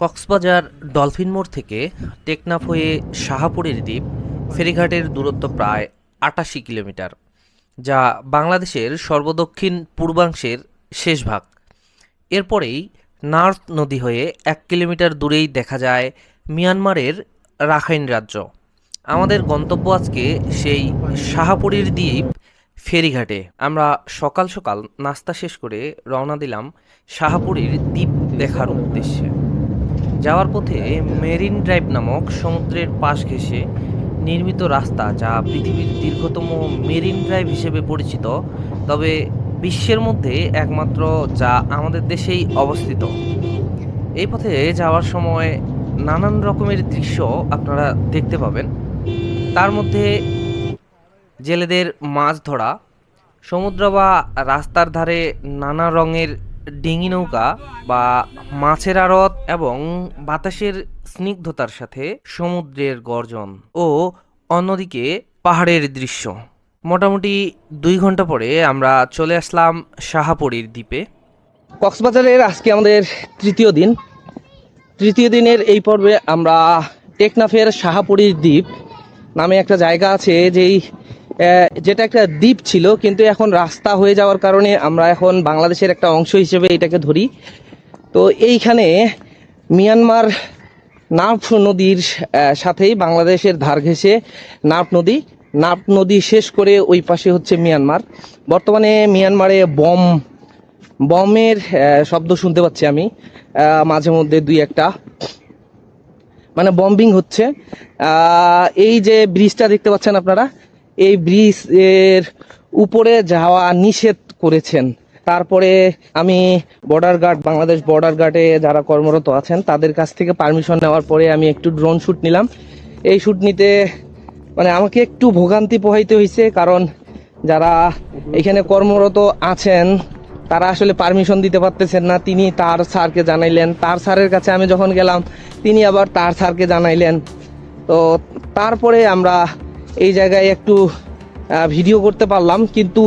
Cox's Bazar dolphin মোড় থেকে টেকনাফ হয়ে শাহাপুরের দ্বীপ, ফেরিঘাটের দূরত্ব প্রায় আটাশি কিলোমিটার, যা বাংলাদেশের সর্বদক্ষিণ পূর্বাংশের শেষ ভাগ। এরপরেই নার্থ নদী হয়ে এক কিলোমিটার দূরেই দেখা যায় মিয়ানমারের রাখাইন রাজ্য। আমাদের গন্তব্য আজকে সেই শাহাপুরীর দ্বীপ, ফেরিঘাটে। আমরা সকাল সকাল নাস্তা শেষ করে রওনা দিলাম শাহাপুরীর দ্বীপ দেখার উদ্দেশ্যে। যাওয়ার পথে মেরিন ড্রাইভ নামক সমুদ্রের পাশ ঘেঁষে নির্মিত রাস্তা যা পৃথিবীর দীর্ঘতম মেরিন ড্রাইভ হিসেবে পরিচিত, তবে বিশ্বের মধ্যে একমাত্র যা আমাদের দেশেই অবস্থিত। এই পথে যাওয়ার সময় নানান রকমের দৃশ্য আপনারা দেখতে পাবেন। তার মধ্যে জেলেদের মাছ ধরা, সমুদ্র বা রাস্তার ধারে নানা রঙের ডিঙি নৌকা বা মাছের আড়ত এবং বাতাসের স্নিগ্ধতার সাথে সমুদ্রের গর্জন ও অন্যদিকে পাহাড়ের দৃশ্য। মোটামুটি দুই ঘণ্টা পরে আমরা চলে আসলাম শাহাপুরীর দ্বীপে। কক্সবাজারের আজকে আমাদের তৃতীয় দিন। তৃতীয় দিনের এই পর্বে আমরা টেকনাফের শাহাপুরীর দ্বীপ নামে একটা জায়গা আছে যেই যেটা একটা দ্বীপ ছিল, কিন্তু এখন রাস্তা হয়ে যাওয়ার কারণে আমরা এখন বাংলাদেশের একটা অংশ হিসেবে এটাকে ধরি। তো এইখানে মিয়ানমার নাফ নদীর সাথেই বাংলাদেশের ধার ঘেঁষে নাফ নদী। নাফ নদী শেষ করে ওই পাশে হচ্ছে মিয়ানমার। বর্তমানে মিয়ানমারে বম, বমের শব্দ শুনতে পাচ্ছি আমি মাঝে মধ্যে দুই একটা। মানে বম্বিং হচ্ছে। এই যে ব্রিজটা দেখতে পাচ্ছেন আপনারা এই ব্রিজের উপরে যাওয়া নিষেধ করেছেন। তারপরে আমি বর্ডার গার্ড, বাংলাদেশ বর্ডার গার্ডে যারা কর্মরত আছেন, তাদের কাছ থেকে পারমিশন নেওয়ার পরে আমি একটু ড্রোন শ্যুট নিলাম। এই শ্যুট নিতে মানে আমাকে একটু ভোগান্তি পোহাইতে হয়েছে কারণ যারা এখানে কর্মরত আছেন, তারা আসলে পারমিশন দিতে পারতেছেন না। তিনি তার স্যারকে জানাইলেন। তার স্যারের কাছে আমি যখন গেলাম, তিনি আবার তার স্যারকে জানাইলেন। তো তারপরে আমরা এই জায়গায় একটু ভিডিও করতে পারলাম, কিন্তু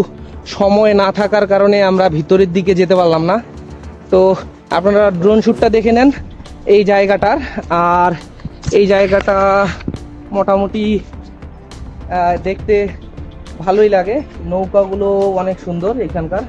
সময় না থাকার কারণে আমরা ভিতরের দিকে যেতে পারলাম না। তো আপনারা ড্রোন শ্যুটটা দেখে নেন এই জায়গাটার। আর এই জায়গাটা মোটামুটি দেখতে ভালোই লাগে। নৌকাগুলো অনেক সুন্দর এখানকার।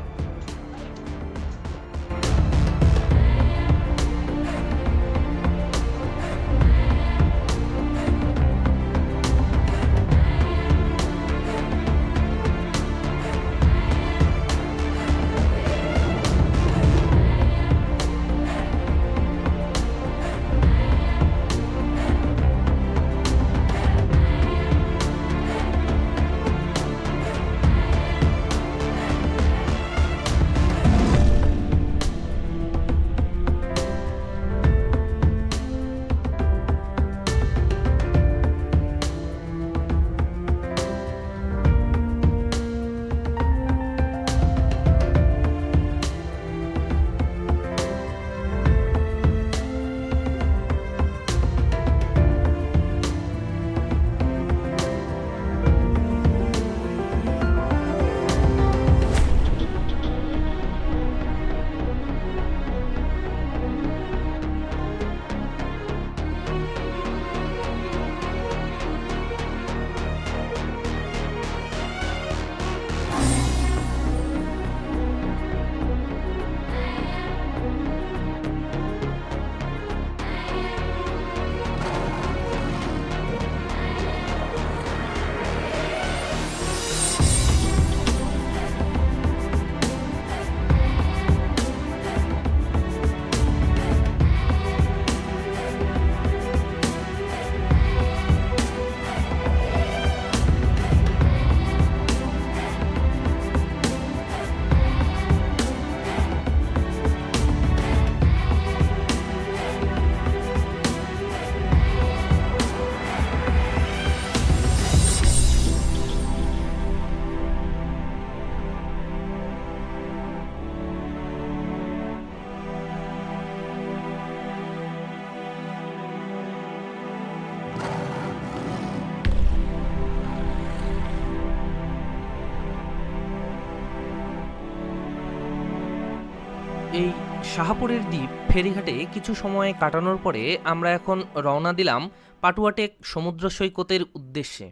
শাহাপুরের দ্বীপ ফেরিঘাটে কিছু সময় কাটানোর পরে আমরা এখন রওনা দিলাম পাটুয়াটেক সমুদ্র সৈকতের উদ্দেশ্যে।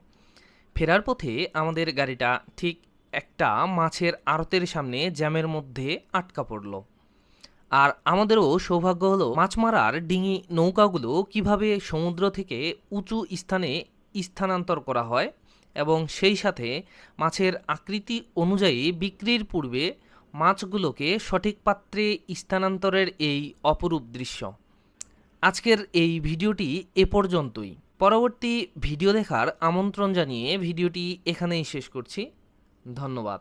ফেরার পথে আমাদের গাড়িটা ঠিক একটা মাছের আড়তের সামনে জ্যামের মধ্যে আটকা পড়ল। আর আমাদেরও সৌভাগ্য হলো মাছ মারার ডিঙি নৌকাগুলো কীভাবে সমুদ্র থেকে উঁচু স্থানে স্থানান্তর করা হয় এবং সেই সাথে মাছের আকৃতি অনুযায়ী বিক্রির পূর্বে মাছগুলোকে সঠিক পাত্রে স্থানান্তরের এই অপরূপ দৃশ্য। আজকের এই ভিডিওটি এ পর্যন্তই। পরবর্তী ভিডিও দেখার আমন্ত্রণ জানিয়ে ভিডিওটি এখানেই শেষ করছি। ধন্যবাদ।